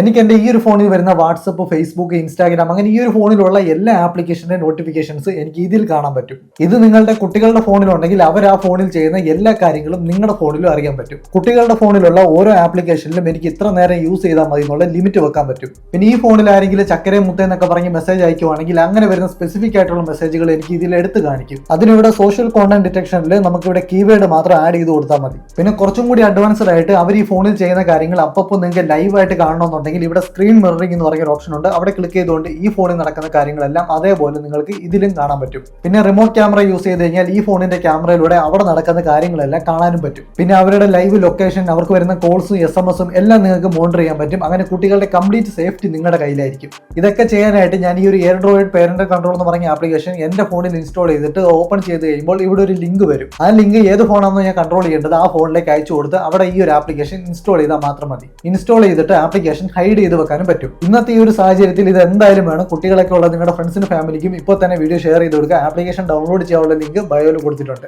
എനിക്ക് എന്റെ ഈ ഒരു ഫോണിൽ വരുന്ന വാട്സപ്പ് ഫേസ്ബുക്ക് ഇൻസ്റ്റാഗ്രാം അങ്ങനെ ഈ ഒരു ഫോണിലുള്ള എല്ലാ ആപ്ലിക്കേഷന്റെ നോട്ടിഫിക്കേഷൻസ് എനിക്ക് ഇതിൽ കാണാൻ പറ്റും. ഇത് നിങ്ങളുടെ കുട്ടികളുടെ ഫോണിലുണ്ടെങ്കിൽ അവർ ആ ഫോണിൽ ചെയ്യുന്ന എല്ലാ കാര്യങ്ങളും നിങ്ങളുടെ ഫോണിലും അറിയാൻ പറ്റും. കുട്ടികളുടെ ഫോണിലുള്ള ഓരോ ആപ്ലിക്കേഷനിലും എനിക്ക് ഇത്ര നേരം യൂസ് ചെയ്താൽ മതി എന്നുള്ള ലിമിറ്റ് വെക്കാൻ പറ്റും. പിന്നെ ഈ ഫോണിൽ ആരെങ്കിലും ചക്കരേ മുത്ത എന്നൊക്കെ പറഞ്ഞ് മെസ്സേജ് അയക്കുവാണെങ്കിൽ അങ്ങനെ വരുന്ന സ്പെസിഫിക് ആയിട്ടുള്ള മെസ്സേജുകൾ എനിക്ക് ഇതിൽ എടുത്ത് കാണിക്കും. അതിനിവിടെ സോഷ്യൽ കോണ്ടന്റ് ഡിറ്റക്ഷനിൽ നമുക്കിവിടെ കീവേഡ് മാത്രം ആഡ് ചെയ്ത് കൊടുത്താൽ മതി. പിന്നെ കുറച്ചും കൂടി അഡ്വാൻസ്ഡ് ആയിട്ട് അവർ ഈ ഫോണിൽ ചെയ്യുന്ന കാര്യങ്ങൾ അപ്പപ്പോൾ നിങ്ങൾക്ക് ലൈവായിട്ട് കാണണമെന്നുണ്ടെങ്കിൽ ഇവിടെ സ്ക്രീൻ മിററിംഗ് എന്ന് പറയുന്ന ഒരു ഓപ്ഷൻ ഉണ്ട്. അവിടെ ക്ലിക്ക് ചെയ്തുകൊണ്ട് ഈ ഫോണിൽ നടക്കുന്ന കാര്യങ്ങളെല്ലാം അതേപോലെ നിങ്ങൾക്ക് ഇതിലും കാണാൻ പറ്റും. പിന്നെ റിമോട്ട് ക്യാമറ യൂസ് ചെയ്ത് കഴിഞ്ഞാൽ ഈ ഫോണിന്റെ ക്യാമറയിലൂടെ അവിടെ നടക്കുന്ന കാര്യങ്ങളെല്ലാം കാണാനും പറ്റും. പിന്നെ അവരുടെ ലൈവ് ലൊക്കേഷൻ അവർക്ക് വരുന്ന കോൾസും എസ് എം എസും എല്ലാം നിങ്ങൾക്ക് മോണിറ്റർ ചെയ്യാൻ പറ്റും. അങ്ങനെ കുട്ടികളുടെ കംപ്ലീറ്റ് സേഫ്റ്റി നിങ്ങളുടെ കയ്യിലായിരിക്കും. ഇതൊക്കെ ചെയ്യാനായിട്ട് ഞാൻ ഈ ഒരു എയർഡ്രോയിഡ് പേരന്റ് കൺട്രോൾ എന്ന് പറഞ്ഞ ആപ്ലിക്കേഷൻ എന്റെ ഫോണിൽ ഇൻസ്റ്റാൾ ചെയ്തിട്ട് ഓപ്പൺ ചെയ്ത് കഴിയുമ്പോൾ ഇവിടെ ഒരു ലിങ്ക് വരും. ആ ലിങ്ക് ഏത് ഫോണാണെന്ന് ഞാൻ കൺട്രോൾ ചെയ്യേണ്ടത് ആ ഫോണിലേക്ക് അയച്ചു കൊടുത്ത് അവിടെ ഈ ഒരു ആപ്ലിക്കേഷൻ ഇൻസ്റ്റാൾ ചെയ്താൽ മാത്രം മതി. ഇൻസ്റ്റാൾ ചെയ്തിട്ട് ആപ്ലിക്കേഷൻ ഹൈഡ് ചെയ്ത് വെക്കാനും പറ്റും. ഇന്നത്തെ ഈ ഒരു സാഹചര്യത്തിൽ ഇത് എന്തായാലും വേണം. കുട്ടികളൊക്കെ ഉള്ള നിങ്ങളുടെ ഫ്രണ്ട്സിനും ഫാമിലിക്കും ഇപ്പോൾ തന്നെ വീഡിയോ ഷെയർ ചെയ്ത് കൊടുക്കുക. ആപ്ലിക്കേഷൻ ഡൗൺലോഡ് ചെയ്യാനുള്ള ലിങ്ക് ബയോയിൽ കൊടുത്തിട്ടുണ്ട്.